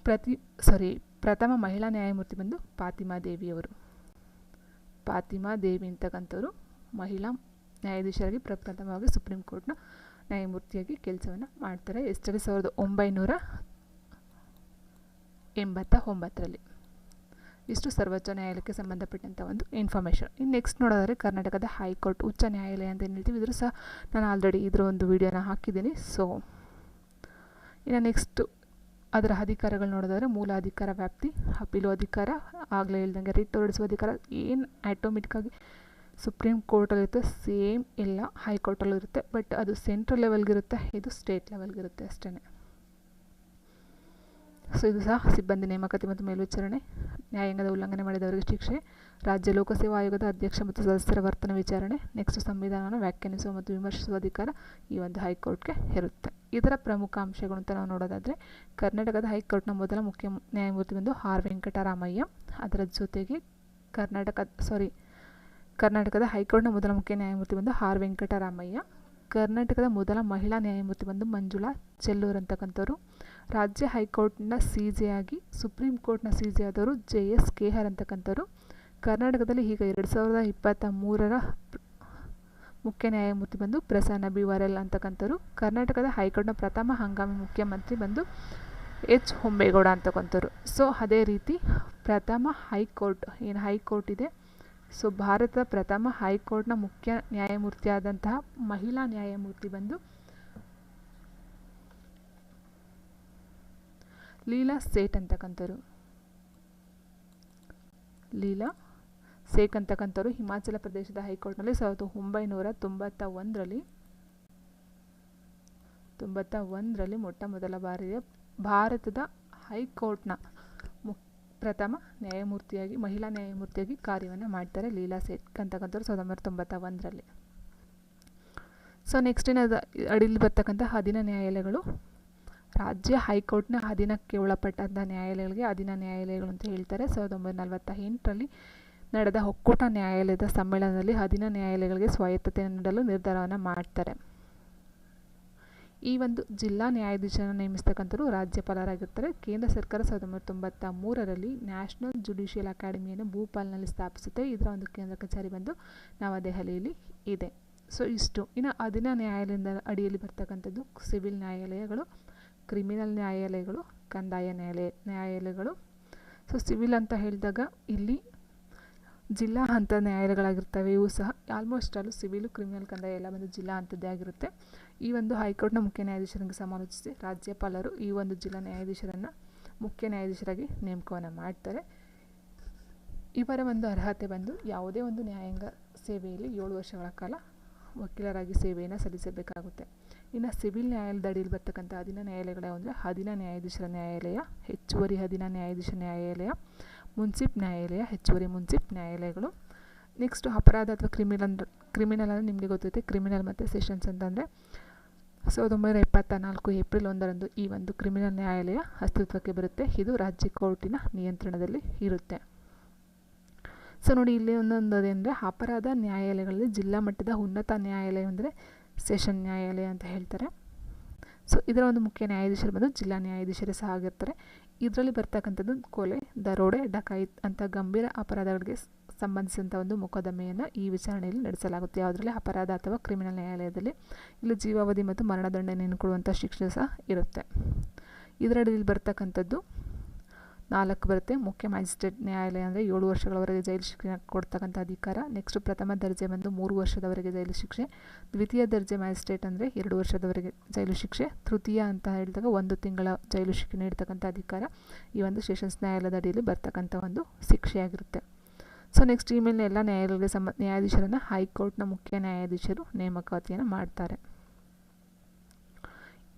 ಪ್ರತಿ ಸಾರಿ ಪ್ರಥಮ ಮಹಿಳಾ ನ್ಯಾಯಮೂರ್ತಿ ಬಂದು ಫಾತಿಮಾ ದೇವಿಯವರು ಫಾತಿಮಾ ದೇವಿ ಅಂತಕ್ಕಂಥವರು ಮಹಿಳಾ ನ್ಯಾಯಾಧೀಶರಾಗಿ ಪ್ರಪ್ರಥಮವಾಗಿ ಸುಪ್ರೀಂ ಕೋರ್ಟ್ನ ನ್ಯಾಯಮೂರ್ತಿಯಾಗಿ ಕೆಲಸವನ್ನು ಮಾಡ್ತಾರೆ. ಎಷ್ಟರಲ್ಲಿ? ಸಾವಿರದ ಒಂಬೈನೂರ ಎಂಬತ್ತ ಒಂಬತ್ತರಲ್ಲಿ. ಇಷ್ಟು ಸರ್ವೋಚ್ಚ ನ್ಯಾಯಾಲಯಕ್ಕೆ ಸಂಬಂಧಪಟ್ಟಂಥ ಒಂದು ಇನ್ಫಾರ್ಮೇಷನ್ ಇನ್ನು ನೆಕ್ಸ್ಟ್ ನೋಡೋದಾದರೆ ಕರ್ನಾಟಕದ ಹೈಕೋರ್ಟ್ ಉಚ್ಚ ನ್ಯಾಯಾಲಯ ಅಂತ ಏನು ಹೇಳ್ತೀವಿ, ಇದ್ರೂ ಸಹ ನಾನು ಆಲ್ರೆಡಿ ಇದರ ಒಂದು ವಿಡಿಯೋನ ಹಾಕಿದ್ದೀನಿ. ಸೊ ಇನ್ನು ನೆಕ್ಸ್ಟು ಅದರ ಅಧಿಕಾರಗಳು ನೋಡೋದಾದರೆ ಮೂಲ ಅಧಿಕಾರ, ವ್ಯಾಪ್ತಿ, ಅಪೀಲು ಅಧಿಕಾರ, ಆಗಲೇ ಹೇಳ್ದಂಗೆ ರಿಟ್ ಹೊರಡಿಸುವ ಅಧಿಕಾರ, ಏನು ಆಟೋಮೆಟಿಕ್ಕಾಗಿ ಸುಪ್ರೀಂ ಕೋರ್ಟಲ್ಲಿರುತ್ತೆ ಸೇಮ್ ಎಲ್ಲ ಹೈಕೋರ್ಟಲ್ಲೂ ಇರುತ್ತೆ ಬಟ್ ಅದು ಸೆಂಟ್ರಲ್ ಲೆವೆಲ್ಗಿರುತ್ತೆ ಇದು ಸ್ಟೇಟ್ ಲೆವೆಲ್ಗಿರುತ್ತೆ ಅಷ್ಟೇ ಸೊ ಇದು ಸಹ ಸಿಬ್ಬಂದಿ ನೇಮಕಾತಿ ಮತ್ತು ಮೇಲ್ವಿಚಾರಣೆ ನ್ಯಾಯಾಂಗದ ಉಲ್ಲಂಘನೆ ಮಾಡಿದವರಿಗೆ ಶಿಕ್ಷೆ, ರಾಜ್ಯ ಲೋಕಸೇವಾ ಆಯೋಗದ ಅಧ್ಯಕ್ಷ ಮತ್ತು ಸದಸ್ಯರ ವರ್ತನೆ ವಿಚಾರಣೆ, ನೆಕ್ಸ್ಟ್ ಸಂವಿಧಾನವನ್ನು ವ್ಯಾಖ್ಯಾನಿಸುವ ಮತ್ತು ವಿಮರ್ಶಿಸುವ ಅಧಿಕಾರ ಈ ಒಂದು ಹೈಕೋರ್ಟ್ಗೆ ಇರುತ್ತೆ. ಇದರ ಪ್ರಮುಖ ಅಂಶಗಳು ಅಂತ ನಾವು ನೋಡೋದಾದರೆ, ಕರ್ನಾಟಕದ ಹೈಕೋರ್ಟ್ನ ಮೊದಲ ಮುಖ್ಯ ನ್ಯಾಯಮೂರ್ತಿ ಬಂದು ಆರ್ ವೆಂಕಟರಾಮಯ್ಯ. ಅದರ ಜೊತೆಗೆ ಕರ್ನಾಟಕ ಸಾರಿ ಕರ್ನಾಟಕದ ಹೈಕೋರ್ಟ್ನ ಮೊದಲ ಮುಖ್ಯ ನ್ಯಾಯಮೂರ್ತಿ ಬಂದು ಆರ್ ವೆಂಕಟರಾಮಯ್ಯ. ಕರ್ನಾಟಕದ ಮೊದಲ ಮಹಿಳಾ ನ್ಯಾಯಮೂರ್ತಿ ಬಂದು ಮಂಜುಳಾ ಚೆಲ್ಲೂರ್ ಅಂತಕ್ಕಂಥವ್ರು. ರಾಜ್ಯ ಹೈಕೋರ್ಟ್ನ ಸಿ ಜೆ ಆಗಿ ಸುಪ್ರೀಂ ಕೋರ್ಟ್ನ ಸಿ ಜೆ ಆದವರು ಜೆ ಎಸ್ ಕೆಹರ್ ಅಂತಕ್ಕಂಥವ್ರು. ಕರ್ನಾಟಕದಲ್ಲಿ ಈಗ ಎರಡು ಸಾವಿರದ ಇಪ್ಪತ್ತ ಮೂರರ ಮುಖ್ಯ ನ್ಯಾಯಮೂರ್ತಿ ಬಂದು ಪ್ರಸನ್ನ ಬಿ. ವರೆಲ್ ಅಂತಕ್ಕಂಥವ್ರು. ಕರ್ನಾಟಕದ ಹೈಕೋರ್ಟ್ನ ಪ್ರಥಮ ಹಂಗಾಮಿ ಮುಖ್ಯಮಂತ್ರಿ ಬಂದು ಎಚ್. ಹೊಂಬೇಗೌಡ ಅಂತಕ್ಕಂಥವ್ರು. ಸೊ, ಅದೇ ರೀತಿ ಪ್ರಥಮ ಹೈಕೋರ್ಟ್, ಏನು ಹೈಕೋರ್ಟ್ ಇದೆ. ಸೊ ಭಾರತದ ಪ್ರಥಮ ಹೈಕೋರ್ಟ್ನ ಮುಖ್ಯ ನ್ಯಾಯಮೂರ್ತಿಯಾದಂತಹ ಮಹಿಳಾ ನ್ಯಾಯಮೂರ್ತಿ ಬಂದು ಲೀಲಾ ಸೇಠ್ ಅಂತಕ್ಕಂಥವ್ರು ಲೀಲಾ ಸೇಖ್ ಅಂತಕ್ಕಂಥವ್ರು ಹಿಮಾಚಲ ಪ್ರದೇಶದ ಹೈಕೋರ್ಟ್ನಲ್ಲಿ ಸಾವಿರದ ಒಂಬೈನೂರ ತೊಂಬತ್ತ ಒಂದರಲ್ಲಿ ತೊಂಬತ್ತ ಒಂದರಲ್ಲಿ ಮೊಟ್ಟ ಮೊದಲ ಬಾರಿಗೆ ಭಾರತದ ಹೈಕೋರ್ಟ್ನ ಪ್ರಥಮ ನ್ಯಾಯಮೂರ್ತಿಯಾಗಿ, ಮಹಿಳಾ ನ್ಯಾಯಮೂರ್ತಿಯಾಗಿ ಕಾರ್ಯವನ್ನು ಮಾಡ್ತಾರೆ ಲೀಲಾ ಸೇಠ್ ಅಂತಕ್ಕಂಥವ್ರು ಸಾವಿರದ ಒಂಬೈನೂರ ತೊಂಬತ್ತ ಒಂದರಲ್ಲಿ. ಸೊ ನೆಕ್ಸ್ಟ್ ಏನದು ಅಡಿಲಿ ಬರ್ತಕ್ಕಂಥ ಅಧೀನ ನ್ಯಾಯಾಲಯಗಳು. ರಾಜ್ಯ ಹೈಕೋರ್ಟ್ನ ಅಧೀನಕ್ಕೆ ಒಳಪಟ್ಟಂಥ ನ್ಯಾಯಾಲಯಗಳಿಗೆ ಅಧೀನ ನ್ಯಾಯಾಲಯಗಳು ಅಂತ ಹೇಳ್ತಾರೆ. ಸಾವಿರದ ಒಂಬೈನೂರ ನಲವತ್ತ ಎಂಟರಲ್ಲಿ ನಡೆದ ಒಕ್ಕೂಟ ನ್ಯಾಯಾಲಯದ ಸಮ್ಮೇಳನದಲ್ಲಿ ಅಧೀನ ನ್ಯಾಯಾಲಯಗಳಿಗೆ ಸ್ವಾಯತ್ತತೆ ನೀಡಲು ನಿರ್ಧಾರವನ್ನು ಮಾಡ್ತಾರೆ. ಈ ಒಂದು ಜಿಲ್ಲಾ ನ್ಯಾಯಾಧೀಶರನ್ನು ನೇಮಿಸ್ತಕ್ಕಂಥವ್ರು ರಾಜ್ಯಪಾಲರಾಗಿರ್ತಾರೆ ಕೇಂದ್ರ ಸರ್ಕಾರ ಸಾವಿರದ ಒಂಬೈನೂರ ತೊಂಬತ್ತ ಮೂರರಲ್ಲಿ ನ್ಯಾಷನಲ್ ಜುಡಿಷಿಯಲ್ ಅಕಾಡೆಮಿಯನ್ನು ಭೂಪಾಲ್ನಲ್ಲಿ ಸ್ಥಾಪಿಸುತ್ತೆ. ಇದರ ಒಂದು ಕೇಂದ್ರ ಕಚೇರಿ ಬಂದು ನವದೆಹಲಿಯಲ್ಲಿ ಇದೆ. ಸೊ, ಇಷ್ಟು. ಇನ್ನು ಅಧೀನ ನ್ಯಾಯಾಲಯದ ಅಡಿಯಲ್ಲಿ ಬರ್ತಕ್ಕಂಥದ್ದು ಸಿವಿಲ್ ನ್ಯಾಯಾಲಯಗಳು, ಕ್ರಿಮಿನಲ್ ನ್ಯಾಯಾಲಯಗಳು, ಕಂದಾಯ ನ್ಯಾಯಾಲಯ, ನ್ಯಾಯಾಲಯಗಳು. ಸೊ, ಸಿವಿಲ್ ಅಂತ ಹೇಳಿದಾಗ ಇಲ್ಲಿ ಜಿಲ್ಲಾ ಹಂತದ ನ್ಯಾಯಾಲಯಗಳಾಗಿರ್ತವೆ. ಇವು ಸಹ ಆಲ್ಮೋಸ್ಟ್ ಆಲು ಸಿವಿಲು, ಕ್ರಿಮಿನಲ್, ಕಂದಾಯ ಎಲ್ಲ ಬಂದು ಜಿಲ್ಲಾ ಹಂತದ್ದೇ ಆಗಿರುತ್ತೆ. ಈ ಒಂದು ಹೈಕೋರ್ಟ್ನ ಮುಖ್ಯ ನ್ಯಾಯಾಧೀಶರಿಗೆ ಸಮಾಲೋಚಿಸಿ ರಾಜ್ಯಪಾಲರು ಈ ಒಂದು ಜಿಲ್ಲಾ ನ್ಯಾಯಾಧೀಶರನ್ನು ಮುಖ್ಯ ನ್ಯಾಯಾಧೀಶರಾಗಿ ನೇಮಕವನ್ನು ಮಾಡ್ತಾರೆ. ಇವರ ಒಂದು ಅರ್ಹತೆ ಬಂದು ಯಾವುದೇ ಒಂದು ನ್ಯಾಯಾಂಗ ಸೇವೆಯಲ್ಲಿ ಏಳು ವರ್ಷಗಳ ಕಾಲ ವಕೀಲರಾಗಿ ಸೇವೆಯನ್ನು ಸಲ್ಲಿಸಬೇಕಾಗುತ್ತೆ. ಇನ್ನು ಸಿವಿಲ್ ನ್ಯಾಯಾಲಯದ ಅಡಿಯಲ್ಲಿ ಬರ್ತಕ್ಕಂಥ ಅಧೀನ ನ್ಯಾಯಾಲಯಗಳು ಅಂದರೆ ಅಧೀನ ನ್ಯಾಯಾಧೀಶರ ನ್ಯಾಯಾಲಯ, ಹೆಚ್ಚುವರಿ ಅಧೀನ ನ್ಯಾಯಾಧೀಶ ನ್ಯಾಯಾಲಯ, ಮುನ್ಸಿಪ್ ನ್ಯಾಯಾಲಯ, ಹೆಚ್ಚುವರಿ ಮುನ್ಸಿಪ್ ನ್ಯಾಯಾಲಯಗಳು. ನೆಕ್ಸ್ಟು ಅಪರಾಧ ಅಥವಾ ಕ್ರಿಮಿನಲ್ ಕ್ರಿಮಿನಲ್ ಅಂದರೆ ನಿಮಗೆ ಗೊತ್ತೈತೆ, ಕ್ರಿಮಿನಲ್ ಮತ್ತು ಸೆಷನ್ಸ್ ಅಂತಂದರೆ ಸಾವಿರದ ಒಂಬೈನೂರ ಎಪ್ಪತ್ತ ನಾಲ್ಕು ಏಪ್ರಿಲ್ ಒಂದರಂದು ಈ ಒಂದು ಕ್ರಿಮಿನಲ್ ನ್ಯಾಯಾಲಯ ಅಸ್ತಿತ್ವಕ್ಕೆ ಬರುತ್ತೆ. ಇದು ರಾಜ್ಯ ಕೋರ್ಟಿನ ನಿಯಂತ್ರಣದಲ್ಲಿ ಇರುತ್ತೆ. ಸೊ ನೋಡಿ, ಇಲ್ಲಿ ಒಂದೊಂದು ಅದೇನೆಂದರೆ ಅಪರಾಧ ನ್ಯಾಯಾಲಯಗಳಲ್ಲಿ ಜಿಲ್ಲಾ ಮಟ್ಟದ ಉನ್ನತ ನ್ಯಾಯಾಲಯ ಅಂದರೆ ಸೆಷನ್ ನ್ಯಾಯಾಲಯ ಅಂತ ಹೇಳ್ತಾರೆ. ಸೊ ಇದರ ಒಂದು ಮುಖ್ಯ ನ್ಯಾಯಾಧೀಶರು ಬಂದು ಜಿಲ್ಲಾ ನ್ಯಾಯಾಧೀಶರೇ ಸಹ ಆಗಿರ್ತಾರೆ. ಇದರಲ್ಲಿ ಬರ್ತಕ್ಕಂಥದ್ದು ಕೊಲೆ, ದರೋಡೆ, ಡಕಾಯಿತ್ ಅಂತ ಗಂಭೀರ ಅಪರಾಧಗಳಿಗೆ ಸಂಬಂಧಿಸಿದಂಥ ಒಂದು ಮೊಕದ್ದಮೆಯನ್ನು ಈ ವಿಚಾರಣೆಯಲ್ಲಿ ನಡೆಸಲಾಗುತ್ತೆ. ಯಾವುದರಲ್ಲಿ ಅಪರಾಧ ಅಥವಾ ಕ್ರಿಮಿನಲ್ ನ್ಯಾಯಾಲಯದಲ್ಲಿ ಇಲ್ಲಿ ಜೀವಾವಧಿ ಮತ್ತು ಮರಣದಂಡನೆಯನ್ನು ಕೊಡುವಂಥ ಶಿಕ್ಷೆ ಸಹ ಇರುತ್ತೆ. ಇದರಡಿಯಲ್ಲಿ ಬರ್ತಕ್ಕಂಥದ್ದು ನಾಲ್ಕು ಬರುತ್ತೆ. ಮುಖ್ಯ ಮ್ಯಾಜಿಸ್ಟ್ರೇಟ್ ನ್ಯಾಯಾಲಯ ಅಂದರೆ ಏಳು ವರ್ಷಗಳವರೆಗೆ ಜೈಲು ಶಿಕ್ಷೆ ಕೊಡ್ತಕ್ಕಂಥ ಅಧಿಕಾರ, ನೆಕ್ಸ್ಟ್ ಪ್ರಥಮ ದರ್ಜೆ ಬಂದು ಮೂರು ವರ್ಷದವರೆಗೆ ಜೈಲು ಶಿಕ್ಷೆ, ದ್ವಿತೀಯ ದರ್ಜೆ ಮ್ಯಾಜಿಸ್ಟ್ರೇಟ್ ಅಂದರೆ ಎರಡು ವರ್ಷದವರೆಗೆ ಜೈಲು ಶಿಕ್ಷೆ, ತೃತೀಯ ಅಂತ ಹೇಳಿದಾಗ ಒಂದು ತಿಂಗಳ ಜೈಲು ಶಿಕ್ಷೆ ನೀಡ್ತಕ್ಕಂಥ ಅಧಿಕಾರ ಈ ಒಂದು ಸೆಷನ್ಸ್ ನ್ಯಾಯಾಲಯದ ಅಡಿಯಲ್ಲಿ ಬರ್ತಕ್ಕಂಥ ಒಂದು ಶಿಕ್ಷೆಯಾಗಿರುತ್ತೆ. ಸೊ ನೆಕ್ಸ್ಟ್ ಈ ಮೇಲೆ ಎಲ್ಲ ನ್ಯಾಯಾಲಯಗಳಿಗೆ ಸಂಬ, ನ್ಯಾಯಾಧೀಶರನ್ನು ಹೈಕೋರ್ಟ್ನ ಮುಖ್ಯ ನ್ಯಾಯಾಧೀಶರು ನೇಮಕಾತಿಯನ್ನು ಮಾಡ್ತಾರೆ.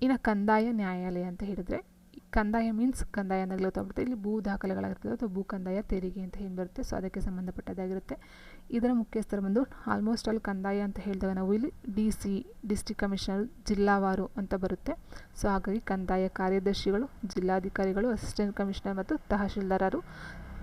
ಇನ್ನು ಕಂದಾಯ ನ್ಯಾಯಾಲಯ ಅಂತ ಹೇಳಿದರೆ, ಕಂದಾಯ ಮೀನ್ಸ್ ಕಂದಾಯ ಅನ್ನೋದು ಗೊತ್ತಾಗುತ್ತೆ ಇಲ್ಲಿ ಭೂ ದಾಖಲೆಗಳಾಗಿರ್ತದೆ ಅಥವಾ ಭೂ ಕಂದಾಯ ತೆರಿಗೆ ಅಂತ ಏನು ಬರುತ್ತೆ? ಸೊ ಅದಕ್ಕೆ ಸಂಬಂಧಪಟ್ಟದ್ದಾಗಿರುತ್ತೆ. ಇದರ ಮುಖ್ಯಸ್ಥರು ಬಂದು ಆಲ್ಮೋಸ್ಟ್ ಆಲ್ ಕಂದಾಯ ಅಂತ ಹೇಳಿದಾಗ ನಾವು ಇಲ್ಲಿ ಡಿ ಸಿ ಡಿಸ್ಟಿಕ್ ಕಮಿಷನರ್ ಜಿಲ್ಲಾವಾರು ಅಂತ ಬರುತ್ತೆ. ಸೊ ಹಾಗಾಗಿ ಕಂದಾಯ ಕಾರ್ಯದರ್ಶಿಗಳು, ಜಿಲ್ಲಾಧಿಕಾರಿಗಳು ಅಸಿಸ್ಟೆಂಟ್ ಕಮಿಷನರ್ ಮತ್ತು ತಹಶೀಲ್ದಾರರು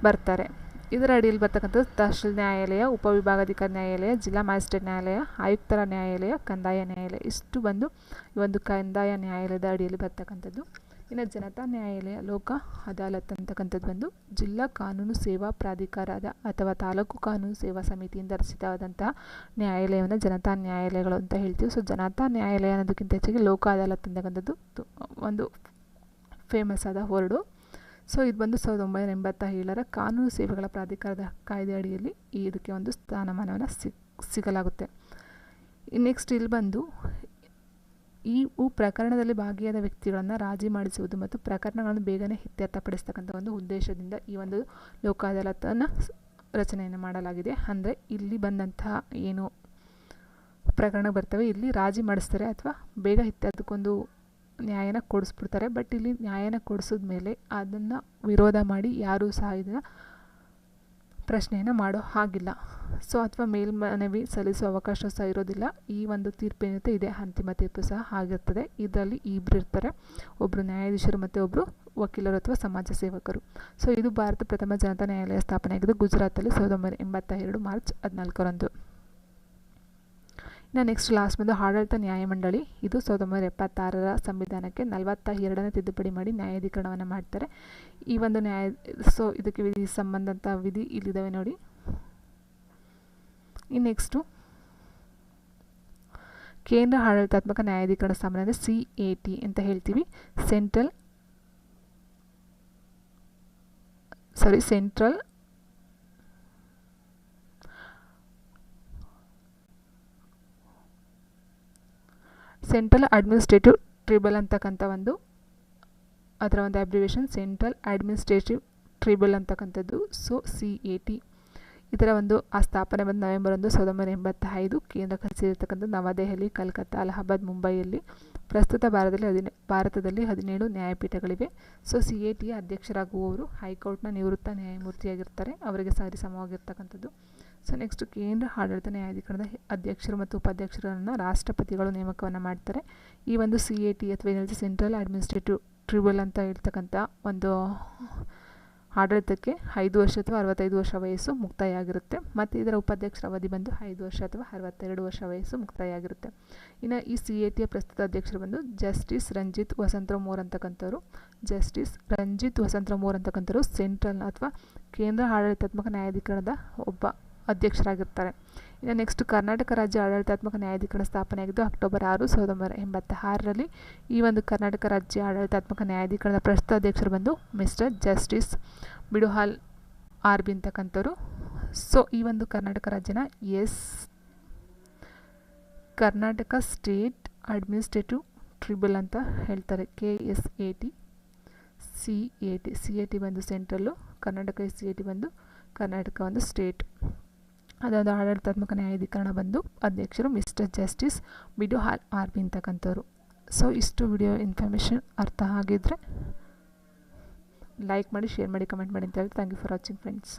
ಬರ್ತಾರೆ. ಇದರ ಅಡಿಯಲ್ಲಿ ಬರ್ತಕ್ಕಂಥದ್ದು ತಹಶೀಲ್ ನ್ಯಾಯಾಲಯ ಉಪವಿಭಾಗಾಧಿಕಾರಿ ನ್ಯಾಯಾಲಯ, ಜಿಲ್ಲಾ ಮ್ಯಾಜಿಸ್ಟ್ರೇಟ್ ನ್ಯಾಯಾಲಯ, ಆಯುಕ್ತರ ನ್ಯಾಯಾಲಯ, ಕಂದಾಯ ನ್ಯಾಯಾಲಯ. ಇಷ್ಟು ಬಂದು ಈ ಒಂದು ಕಂದಾಯ ನ್ಯಾಯಾಲಯದ ಅಡಿಯಲ್ಲಿ ಬರ್ತಕ್ಕಂಥದ್ದು. ಇನ್ನು ಜನತಾ ನ್ಯಾಯಾಲಯ, ಲೋಕ ಅದಾಲತ್ ಅಂತಕ್ಕಂಥದ್ದು ಬಂದು ಜಿಲ್ಲಾ ಕಾನೂನು ಸೇವಾ ಪ್ರಾಧಿಕಾರದ ಅಥವಾ ತಾಲೂಕು ಕಾನೂನು ಸೇವಾ ಸಮಿತಿಯಿಂದ ರಚಿತವಾದಂತಹ ನ್ಯಾಯಾಲಯವನ್ನು ಜನತಾ ನ್ಯಾಯಾಲಯಗಳು ಅಂತ ಹೇಳ್ತೀವಿ. ಸೊ ಜನತಾ ನ್ಯಾಯಾಲಯ ಅನ್ನೋದಕ್ಕಿಂತ ಹೆಚ್ಚಾಗಿ ಲೋಕ ಅದಾಲತ್ ಅಂತಕ್ಕಂಥದ್ದು ಒಂದು ಫೇಮಸ್ ಆದ ವರ್ಡು ಸೊ, ಇದು ಬಂದು ಸಾವಿರದ ಒಂಬೈನೂರ ಎಂಬತ್ತ ಏಳರ ಕಾನೂನು ಸೇವೆಗಳ ಪ್ರಾಧಿಕಾರದ ಕಾಯ್ದೆ ಅಡಿಯಲ್ಲಿ ಇದಕ್ಕೆ ಒಂದು ಸ್ಥಾನಮಾನವನ್ನು ಸಿಗ್, ಸಿಗಲಾಗುತ್ತೆ. ನೆಕ್ಸ್ಟ್ ಇಲ್ಲಿ ಬಂದು, ಈ ಉ ಪ್ರಕರಣದಲ್ಲಿ ಭಾಗಿಯಾದ ವ್ಯಕ್ತಿಗಳನ್ನು ರಾಜಿ ಮಾಡಿಸುವುದು ಮತ್ತು ಪ್ರಕರಣಗಳನ್ನು ಬೇಗನೆ ಇತ್ಯರ್ಥಪಡಿಸ್ತಕ್ಕಂಥ ಒಂದು ಉದ್ದೇಶದಿಂದ ಈ ಒಂದು ಲೋಕ ಅದಾಲತನ್ನು ರಚನೆಯನ್ನು ಮಾಡಲಾಗಿದೆ. ಅಂದರೆ, ಇಲ್ಲಿ ಬಂದಂತಹ ಏನು ಪ್ರಕರಣ ಬರ್ತವೆ, ಇಲ್ಲಿ ರಾಜಿ ಮಾಡಿಸ್ತಾರೆ ಅಥವಾ ಬೇಗ ಇತ್ಯರ್ಥಕ್ಕೊಂದು ನ್ಯಾಯನ ಕೊಡಿಸ್ಬಿಡ್ತಾರೆ. ಬಟ್ ಇಲ್ಲಿ ನ್ಯಾಯನ ಕೊಡಿಸಿದ ಮೇಲೆ ಅದನ್ನು ವಿರೋಧ ಮಾಡಿ ಯಾರೂ ಸಹ ಇದನ್ನು ಪ್ರಶ್ನೆಯನ್ನು ಮಾಡೋ ಹಾಗಿಲ್ಲ. ಸೊ ಅಥವಾ ಮೇಲ್ಮನವಿ ಸಲ್ಲಿಸುವ ಅವಕಾಶ ಸಹ ಇರೋದಿಲ್ಲ. ಈ ಒಂದು ತೀರ್ಪು ಇದೆ. ಇದೇ ಅಂತಿಮ ತೀರ್ಪು ಸಹ ಆಗಿರ್ತದೆ. ಇದರಲ್ಲಿ ಇಬ್ಬರು ಇರ್ತಾರೆ. ಒಬ್ಬರು ನ್ಯಾಯಾಧೀಶರು ಮತ್ತು ಒಬ್ಬರು ವಕೀಲರು ಅಥವಾ ಸಮಾಜ ಸೇವಕರು. ಸೊ ಇದು ಭಾರತ ಪ್ರಥಮ ಜನತಾ ನ್ಯಾಯಾಲಯ ಸ್ಥಾಪನೆಯಾಗಿದೆ ಗುಜರಾತಲ್ಲಿ ಸಾವಿರದ ಒಂಬೈನೂರ ಎಂಬತ್ತ ಎರಡು ಮಾರ್ಚ್ ಹದಿನಾಲ್ಕರಂದು. ಇನ್ನು ನೆಕ್ಸ್ಟ್ ಲಾಸ್ಟ್ ಬಂದು ಆಡಳಿತ ನ್ಯಾಯಮಂಡಳಿ ಇದು ಸಾವಿರದ ಒಂಬೈನೂರ ಎಪ್ಪತ್ತಾರರ ಸಂವಿಧಾನಕ್ಕೆ ನಲವತ್ತ ಎರಡನೇ ತಿದ್ದುಪಡಿ ಮಾಡಿ ನ್ಯಾಯಾಧೀಕರಣವನ್ನು ಮಾಡ್ತಾರೆ. ಈ ಒಂದು ನ್ಯಾಯ ಸೊ ಇದಕ್ಕೆ ವಿಧಿ ಸಂಬಂಧಂಥ ವಿಧಿ ಇಲ್ಲಿದ್ದಾವೆ ನೋಡಿ. ಇನ್ನು ನೆಕ್ಸ್ಟು ಕೇಂದ್ರ ಆಡಳಿತಾತ್ಮಕ ನ್ಯಾಯಾಧೀಕರಣ ಸ್ಥಾಪನೆ ಸಿ ಎ ಟಿ ಅಂತ ಹೇಳ್ತೀವಿ. Central sorry central central administrative tribunal ಅಂತಕ್ಕಂಥ ಒಂದು, ಅದರ ಒಂದು ಅಬ್ರಿವೇಷನ್ ಸೆಂಟ್ರಲ್ ಅಡ್ಮಿನಿಸ್ಟ್ರೇಟಿವ್ ಟ್ರಿಬಲ್ ಅಂತಕ್ಕಂಥದ್ದು. ಸೊ ಸಿ ಎ ಟಿ ಇದರ ಒಂದು ಆ ಸ್ಥಾಪನೆ ಬಂದು ನವೆಂಬರ್ ಒಂದು ಸಾವಿರದ ಒಂಬೈನೂರ ಎಂಬತ್ತೈದು, ಕೇಂದ್ರ ಕಚೇರಿರ್ತಕ್ಕಂಥ ನವದೆಹಲಿ, ಕಲ್ಕತ್ತಾ, ಅಲಹಾಬಾದ್, ಮುಂಬೈಯಲ್ಲಿ ಪ್ರಸ್ತುತ ಭಾರತದಲ್ಲಿ ಹದಿನೇ, ಭಾರತದಲ್ಲಿ ಹದಿನೇಳು ನ್ಯಾಯಪೀಠಗಳಿವೆ. ಸೊ ಸಿ ಎ ಟಿಯ ಅಧ್ಯಕ್ಷರಾಗುವವರು ಹೈಕೋರ್ಟ್ನ ನಿವೃತ್ತ ನ್ಯಾಯಮೂರ್ತಿಯಾಗಿರ್ತಾರೆ. ಅವರಿಗೆ ಸರಿ ಸಮವಾಗಿರ್ತಕ್ಕಂಥದ್ದು. ಸೊ ನೆಕ್ಸ್ಟ್ ಕೇಂದ್ರ ಆಡಳಿತ ನ್ಯಾಯಾಧಿಕರಣದ ಅಧ್ಯಕ್ಷರು ಮತ್ತು ಉಪಾಧ್ಯಕ್ಷರನ್ನು ರಾಷ್ಟ್ರಪತಿಗಳು ನೇಮಕವನ್ನು ಮಾಡ್ತಾರೆ ಈ ಒಂದು ಸಿ ಎ ಟಿ ಅಥವಾ ಏನಿದೆ ಸೆಂಟ್ರಲ್ ಅಡ್ಮಿನಿಸ್ಟ್ರೇಟಿವ್ ಟ್ರಿಬ್ಯುನಲ್ ಅಂತ ಇರ್ತಕ್ಕಂಥ ಒಂದು ಆಡಳಿತಕ್ಕೆ ಐದು ವರ್ಷ ಅಥವಾ ಅರವತ್ತೈದು ವರ್ಷ ವಯಸ್ಸು ಮುಕ್ತಾಯ ಆಗಿರುತ್ತೆ ಮತ್ತು ಇದರ ಉಪಾಧ್ಯಕ್ಷರ ಅವಧಿ ಬಂದು ಐದು ವರ್ಷ ಅಥವಾ ಅರವತ್ತೆರಡು ವರ್ಷ ವಯಸ್ಸು ಮುಕ್ತಾಯ ಆಗಿರುತ್ತೆ ಇನ್ನು ಈ ಸಿ ಎ ಟಿಯ ಪ್ರಸ್ತುತ ಅಧ್ಯಕ್ಷರು ಬಂದು ಜಸ್ಟಿಸ್ ರಂಜಿತ್ ವಸಂತ್ರ ಮೋರ್ ಅಂತಕ್ಕಂಥವ್ರು. ಜಸ್ಟಿಸ್ ರಂಜಿತ್ ವಸಂತ್ರ ಮೋರ್ ಅಂತಕ್ಕಂಥವ್ರು ಸೆಂಟ್ರಲ್ ಅಥವಾ ಕೇಂದ್ರ ಆಡಳಿತಾತ್ಮಕ ನ್ಯಾಯಾಧಿಕರಣದ ಒಬ್ಬ ಅಧ್ಯಕ್ಷರಾಗಿರ್ತಾರೆ ಇನ್ನು ನೆಕ್ಸ್ಟ್ ಕರ್ನಾಟಕ ರಾಜ್ಯ ಆಡಳಿತಾತ್ಮಕ ನ್ಯಾಯಾಧೀಕರಣ ಸ್ಥಾಪನೆಯಾಗಿದ್ದು ಅಕ್ಟೋಬರ್ ಆರು ಸಾವಿರದ ಒಂಬೈನೂರ ಎಂಬತ್ತ ಆರರಲ್ಲಿ ಈ ಒಂದು ಕರ್ನಾಟಕ ರಾಜ್ಯ ಆಡಳಿತಾತ್ಮಕ ನ್ಯಾಯಾಧೀಕರಣದ ಪ್ರಸ್ತುತ ಅಧ್ಯಕ್ಷರು ಬಂದು mister justice Biduhal R B ಅಂತಕ್ಕಂಥವ್ರು. So ಈ ಒಂದು Karnataka ರಾಜ್ಯನ S Karnataka state administrative tribunal ಅಂತ ಹೇಳ್ತಾರೆ. K S A T, C A T, C A T ಬಂದು central, Karnataka C A T ಬಂದು ಕರ್ನಾಟಕ ಒಂದು ಸ್ಟೇಟ್. ಅದೊಂದು ಆಡಳಿತಾತ್ಮಕ ನ್ಯಾಯಾಧೀಕರಣ ಬಂದು ಅಧ್ಯಕ್ಷರು mister justice Bidu Hal R B ಅಂತಕ್ಕಂಥವ್ರು. So ಇಷ್ಟು ವಿಡಿಯೋ ಇನ್ಫಾರ್ಮೇಷನ್ ಅರ್ಥ ಆಗಿದ್ದರೆ ಲೈಕ್ ಮಾಡಿ ಶೇರ್ ಮಾಡಿ ಕಮೆಂಟ್ ಮಾಡಿ ಅಂತ ಹೇಳಿ thank you for watching friends